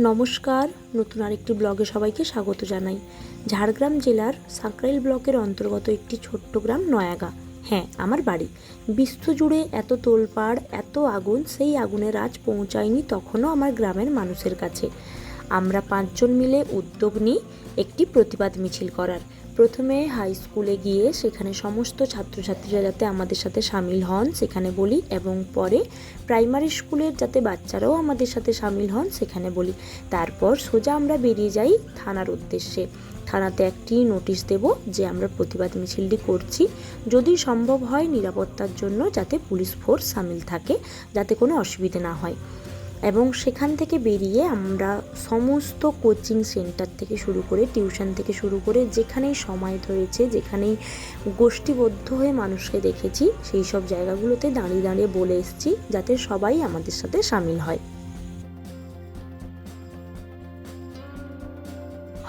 নমস্কার। নতুন আরেকটি ব্লগে সবাইকে স্বাগত জানাই। ঝাড়গ্রাম জেলার সাঁকরাইল ব্লকের অন্তর্গত একটি ছোট্ট গ্রাম নয়াগা। হ্যাঁ আমার বাড়ি। বিশ্ব জুড়ে এত তোলপাড়, এত আগুন, সেই আগুনের আজ পৌঁছায়নি তখনও আমার গ্রামের মানুষের কাছে। আমরা পাঁচজন মিলে উদ্যোগ নিই একটি প্রতিবাদ মিছিল করার। প্রথমে হাই স্কুলে গিয়ে সেখানে সমস্ত ছাত্রছাত্রীরা যাতে আমাদের সাথে সামিল হন, সেখানে বলি, এবং পরে প্রাইমারি স্কুলের যাতে বাচ্চারাও আমাদের সাথে সামিল হন, সেখানে বলি। তারপর সোজা আমরা বেরিয়ে যাই থানার উদ্দেশ্যে। থানাতে একটি নোটিশ দেব যে আমরা প্রতিবাদ মিছিলটি করছি। যদি সম্ভব হয় নিরাপত্তার জন্য যাতে পুলিশ ফোর্স সামিল থাকে, যাতে কোনো অসুবিধে না হয়। এবং সেখান থেকে বেরিয়ে আমরা সমস্ত কোচিং সেন্টার থেকে শুরু করে টিউশন থেকে শুরু করে যেখানেই সময় ধরেছে, যেখানেই গোষ্ঠীবদ্ধ হয়ে মানুষকে দেখেছি, সেই সব জায়গাগুলোতে দাঁড়িয়ে দাঁড়িয়ে বলে এসেছি যাতে সবাই আমাদের সাথে সামিল হয়।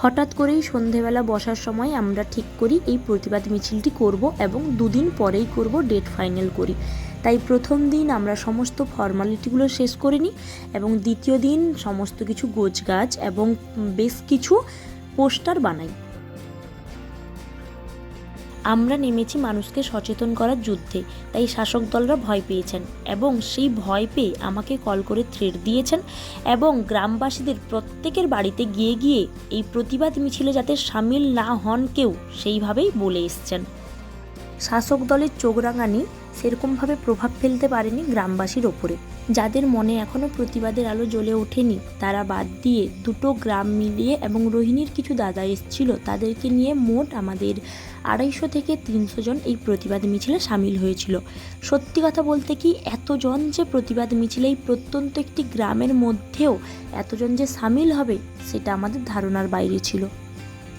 হঠাৎ করেই সন্ধেবেলা বসার সময় আমরা ঠিক করি, এই প্রতিবাদ মিছিলটি করব এবং দুদিন পরেই করব ডেট ফাইনাল করি। তাই প্রথম দিন আমরা সমস্ত ফর্মালিটিগুলো শেষ করে নিই এবং দ্বিতীয় দিন সমস্ত কিছু গোছগাছ এবং বেশ কিছু পোস্টার বানাই। আমরা নেমেছি মানুষকে সচেতন করার যুদ্ধে, তাই শাসক দলরা ভয় পেয়েছেন এবং সেই ভয় পেয়ে আমাকে কল করে থ্রেট দিয়েছেন এবং গ্রামবাসীদের প্রত্যেকের বাড়িতে গিয়ে গিয়ে এই প্রতিবাদ মিছিলে যাতে সামিল না হন কেউ, সেইভাবেই বলে এসছেন। শাসক দলের চোখ রাঙানি সেরকমভাবে প্রভাব ফেলতে পারেনি গ্রামবাসীর ওপরে। যাদের মনে এখনও প্রতিবাদের আলো জ্বলে ওঠেনি, তারা বাদ দিয়ে দুটো গ্রাম মিলিয়ে এবং রোহিণীর কিছু দাদা এসেছিল, তাদেরকে নিয়ে মোট আমাদের আড়াইশো থেকে তিনশো জন এই প্রতিবাদ মিছিলে সামিল হয়েছিল। সত্যি কথা বলতে কি, এতজন যে প্রতিবাদ মিছিলে এই প্রত্যন্ত একটি গ্রামের মধ্যেও এতজন যে সামিল হবে, সেটা আমাদের ধারণার বাইরে ছিল।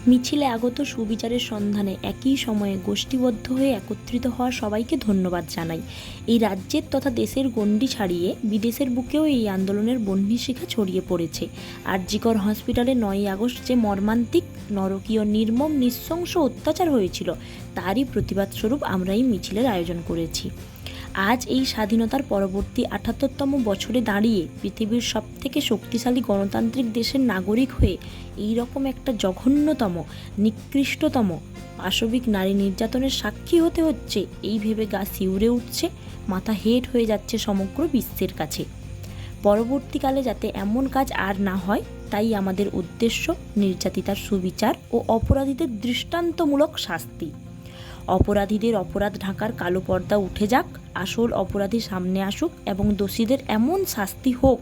মিছিলে আগত সুবিচারের সন্ধানে একই সময়ে গোষ্ঠীবদ্ধ হয়ে একত্রিত হওয়া সবাইকে ধন্যবাদ জানাই। এই রাজ্যের তথা দেশের গণ্ডি ছাড়িয়ে বিদেশের বুকেও এই আন্দোলনের বহ্নিশিখা ছড়িয়ে পড়েছে। আরজিকর হসপিটালে নয়ই আগস্ট যে মর্মান্তিক, নরকীয়, নির্মম, নৃশংস অত্যাচার হয়েছিল, তারই প্রতিবাদ স্বরূপ আমরা এই মিছিলের আয়োজন করেছি। আজ এই স্বাধীনতার পরবর্তী আটাত্তরতম বছরে দাঁড়িয়ে পৃথিবীর সবথেকে শক্তিশালী গণতান্ত্রিক দেশের নাগরিক হয়ে এই রকম একটা জঘন্যতম, নিকৃষ্টতম, পাশবিক নারী নির্যাতনের সাক্ষী হতে হচ্ছে এই ভেবে গা শিউরে উঠছে, মাথা হেট হয়ে যাচ্ছে সমগ্র বিশ্বের কাছে। পরবর্তীকালে যাতে এমন কাজ আর না হয়, তাই আমাদের উদ্দেশ্য নির্যাতিতার সুবিচার ও অপরাধীদের দৃষ্টান্তমূলক শাস্তি। অপরাধীদের অপরাধ ঢাকার কালো পর্দা উঠে যাক, আসল অপরাধী সামনে আসুক এবং দোষীদের এমন শাস্তি হোক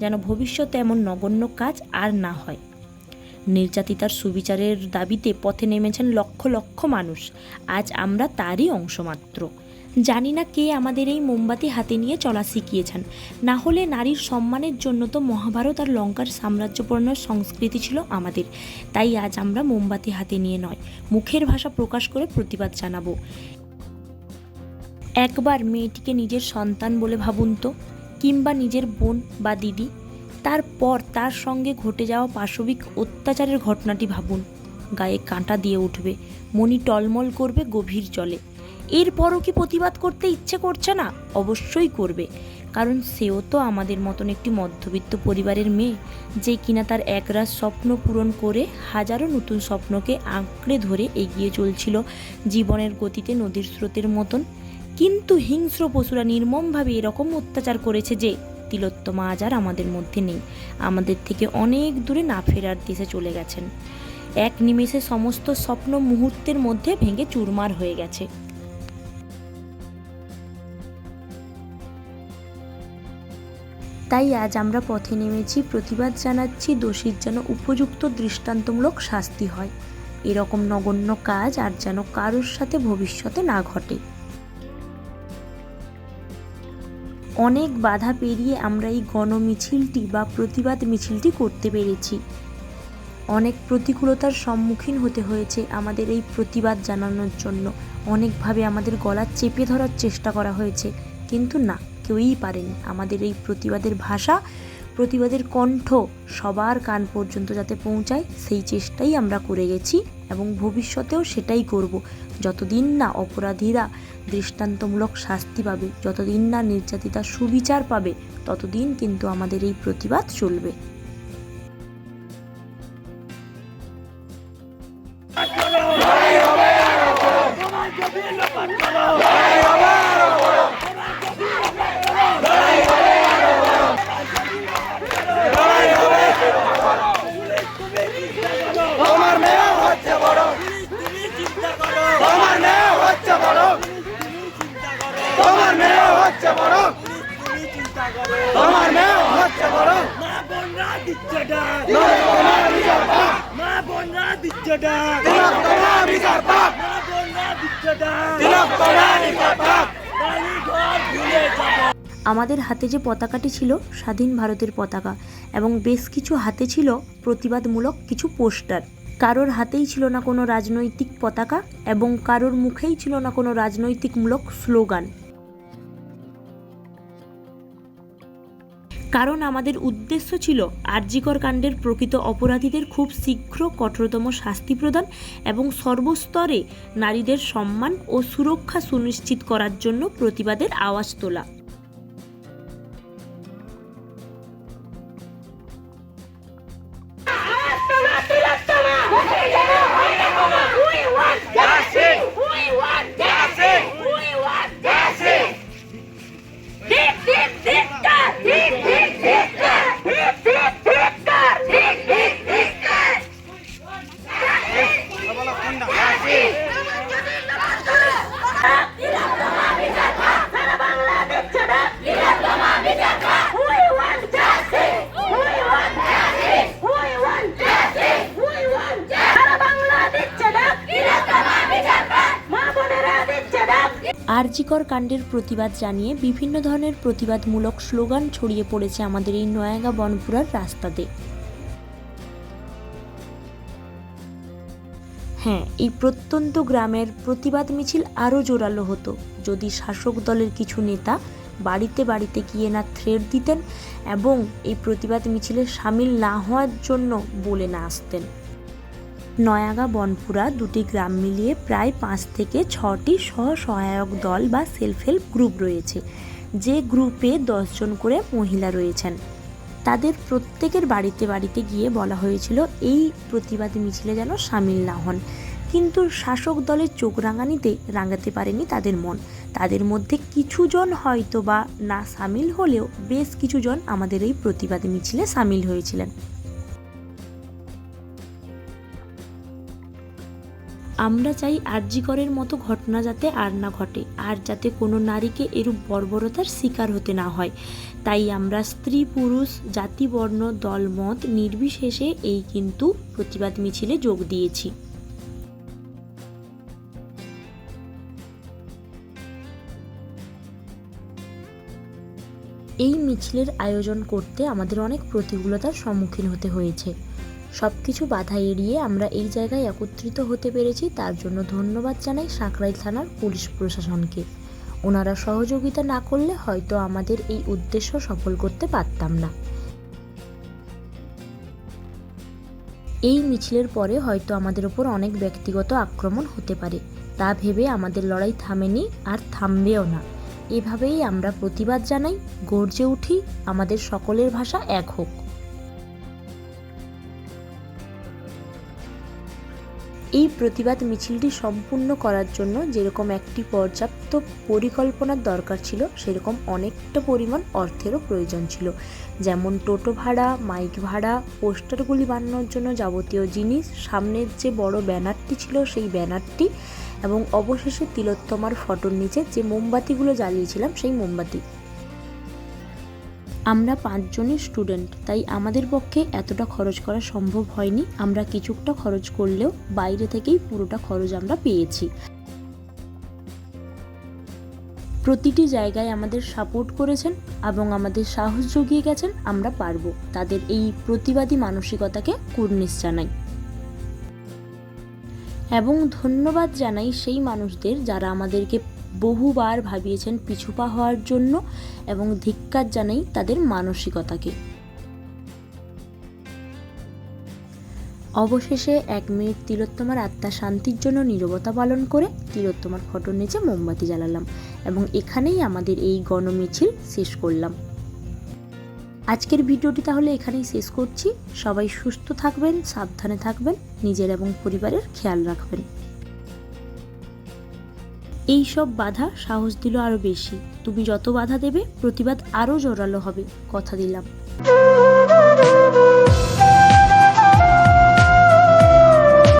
যেন ভবিষ্যতে এমন নগণ্য কাজ আর না হয়। নির্যাতিতার সুবিচারের দাবিতে পথে নেমেছেন লক্ষ লক্ষ মানুষ। আজ আমরা তারই অংশ মাত্র জানি না কে আমাদের এই মোমবাতি হাতে নিয়ে চলা শিখিয়েছেন। না হলে নারীর সম্মানের জন্য তো মহাভারত আর লঙ্কার সাম্রাজ্যপূর্ণ সংস্কৃতি ছিল আমাদের। তাই আজ আমরা মোমবাতি হাতে নিয়ে নয়, মুখের ভাষা প্রকাশ করে প্রতিবাদ জানাব। একবার মেয়েটিকে নিজের সন্তান বলে ভাবুন তো, কিংবা নিজের বোন বা দিদি, তারপর তার সঙ্গে ঘটে যাওয়া পাশবিক অত্যাচারের ঘটনাটি ভাবুন। গায়ে কাঁটা দিয়ে উঠবে, মনি টলমল করবে গভীর জলে। এরপরও কি প্রতিবাদ করতে ইচ্ছে করছে না? অবশ্যই করবে। কারণ সেও তো আমাদের মতন একটি মধ্যবিত্ত পরিবারের মেয়ে, যে কিনা তার একরাশ স্বপ্ন পূরণ করে হাজারো নতুন স্বপ্নকে আঁকড়ে ধরে এগিয়ে চলছিল জীবনের গতিতে নদীর স্রোতের মতন। কিন্তু হিংস্র পশুরা নির্মমভাবে এরকম অত্যাচার করেছে যে, তিলোত্তমা আজ আর আমাদের মধ্যে নেই। আমাদের থেকে অনেক দূরে না ফেরার দেশে চলে গেছেন। এক নিমেষে সমস্ত স্বপ্ন মুহূর্তের মধ্যে ভেঙে চুরমার হয়ে গেছে। তাই আজ আমরা পথে নেমেছি, প্রতিবাদ জানাচ্ছি, দোষীর যেন উপযুক্ত দৃষ্টান্তমূলক শাস্তি হয়। এরকম নগণ্য কাজ আর যেন কারোর সাথে ভবিষ্যতে না ঘটে। অনেক বাধা পেরিয়ে আমরা এই গণমিছিলটি বা প্রতিবাদ মিছিলটি করতে পেরেছি। অনেক প্রতিকূলতার সম্মুখীন হতে হয়েছে আমাদের এই প্রতিবাদ জানানোর জন্য। অনেকভাবে আমাদের গলা চেপে ধরার চেষ্টা করা হয়েছে, কিন্তু না। কেউই পারেনি। আমাদের এই প্রতিবাদের ভাষা, প্রতিবাদের কণ্ঠ সবার কান পর্যন্ত যাতে পৌঁছায়, সেই চেষ্টাই আমরা করে গেছি এবং ভবিষ্যতেও সেটাই করব। যতদিন না অপরাধীরা দৃষ্টান্তমূলক শাস্তি পাবে, যতদিন না নির্যাতিতা সুবিচার পাবে, ততদিন কিন্তু আমাদের এই প্রতিবাদ চলবে। তোমার মেয়ে হচ্ছে বড়। মা বোনরা দিচ্ছে ডাক। তোমার বিচার পাক মা বোনরা দিচ্ছে ডাক। তিলক তোমার বিচার মা বোনরা দিচ্ছে ডাক। তিলক তোমার বিচার পাক। ভুলে যাব। আমাদের হাতে যে পতাকাটি ছিল স্বাধীন ভারতের পতাকা এবং বেশ কিছু হাতে ছিল প্রতিবাদমূলক কিছু পোস্টার। কারোর হাতেই ছিল না কোনো রাজনৈতিক পতাকা এবং কারোর মুখেই ছিল না কোনো রাজনৈতিকমূলক স্লোগান। কারণ আমাদের উদ্দেশ্য ছিল আর্যিকর কাণ্ডের প্রকৃত অপরাধীদের খুব শীঘ্র কঠোরতম শাস্তি প্রদান এবং সর্বস্তরে নারীদের সম্মান ও সুরক্ষা সুনিশ্চিত করার জন্য প্রতিবাদের আওয়াজ তোলা। আরজিকর কাণ্ডের প্রতিবাদ জানিয়ে বিভিন্ন ধরনের প্রতিবাদমূলক স্লোগান ছড়িয়ে পড়েছে আমাদের এই নয়াগা বনপুরার রাস্তাতে। হ্যাঁ এই প্রত্যন্ত গ্রামের প্রতিবাদ মিছিল আরও জোরালো হতো। যদি শাসক দলের কিছু নেতা বাড়িতে বাড়িতে গিয়ে না থ্রেড দিতেন এবং এই প্রতিবাদ মিছিলে সামিল না হওয়ার জন্য বলে না আসতেন। নয়াগা বনপুরা দুটি গ্রাম মিলিয়ে প্রায় পাঁচ থেকে ছটি স্ব সহায়ক দল বা সেলফ হেল্প গ্রুপ রয়েছে। যে গ্রুপে দশজন করে মহিলা রয়েছেন। তাদের প্রত্যেকের বাড়িতে বাড়িতে গিয়ে বলা হয়েছিল, এই প্রতিবাদ মিছিলে যেন সামিল না হন। কিন্তু শাসক দলের চোখ রাঙানিতে রাঙাতে পারেনি তাদের মন। তাদের মধ্যে কিছুজন হয়তো বা না সামিল হলেও বেশ কিছুজন আমাদের এই প্রতিবাদ মিছিলে সামিল হয়েছিলেন। আমরা চাই আরজিকরের মতো ঘটনা যাতে আর না ঘটে, আর যাতে কোনো নারীকে এরূপ বর্বরতার শিকার হতে না হয়। তাই আমরা স্ত্রী, পুরুষ, জাতি, বর্ণ দলমত নির্বিশেষে এই কিন্তু প্রতিবাদ মিছিলে যোগ দিয়েছি। এই মিছিলের আয়োজন করতে আমাদের অনেক প্রতিকূলতার সম্মুখীন হতে হয়েছে। সব কিছু বাধা এড়িয়ে আমরা এই জায়গায় একত্রিত হতে পেরেছি। তার জন্য ধন্যবাদ জানাই সাঁকরাইল থানার পুলিশ প্রশাসনকে। ওনারা সহযোগিতা না করলে হয়তো আমাদের এই উদ্দেশ্য সফল করতে পারতাম না। এই মিছিলের পরে হয়তো আমাদের ওপর অনেক ব্যক্তিগত আক্রমণ হতে পারে। তা ভেবে আমাদের লড়াই থামেনি আর থামবেও না। এভাবেই আমরা প্রতিবাদ জানাই, গর্জে উঠি, আমাদের সকলের ভাষা এক হোক। এই প্রতিবাদ মিছিলটি সম্পূর্ণ করার জন্য যেরকম একটি পর্যাপ্ত পরিকল্পনার দরকার ছিল, সেরকম অনেকটা পরিমাণ অর্থেরও প্রয়োজন ছিল। যেমন টোটো ভাড়া, মাইক ভাড়া, পোস্টারগুলি বানানোর জন্য যাবতীয় জিনিস, সামনের যে বড় ব্যানারটি ছিল সেই ব্যানারটি, এবং অবশেষে তিলোত্তমার ফটোর নিচে যে মোমবাতিগুলো জ্বালিয়েছিলাম সেই মোমবাতি। আমরা পাঁচজনই স্টুডেন্ট তাই আমাদের পক্ষে এতটা খরচ করা সম্ভব হয়নি। আমরা কিছুটা খরচ করলেও বাইরে থেকেই পুরোটা খরচ আমরা পেয়েছি। প্রতিটি জায়গায় আমাদের সাপোর্ট করেছেন এবং আমাদের সাহস জুগিয়ে গেছেন আমরা পারব। তাদের এই প্রতিবাদী মানসিকতাকে কুর্নিশ জানাই। এবং ধন্যবাদ জানাই সেই মানুষদের যারা আমাদেরকে বহুবার ভাবিয়েছেন পিছুপা হওয়ার জন্য এবং ধিক্কার জানাই তাদের মানসিকতাকে। অবশেষে এক মিনিট তিলোত্তমার আত্মা শান্তির জন্য নীরবতা পালন করে তিলোত্তমার ফটোর নিচে মোমবাতি জ্বালালাম এবং এখানেই আমাদের এই গণমিছিল শেষ করলাম। আজকের ভিডিওটি তাহলে এখানেই শেষ করছি। সবাই সুস্থ থাকবেন, সাবধানে থাকবেন, নিজের এবং পরিবারের খেয়াল রাখবেন। এই সব বাধা সাহস দিল আরও বেশি। তুমি যত বাধা দেবে, প্রতিবাদ আরও জোরালো হবে, কথা দিলাম।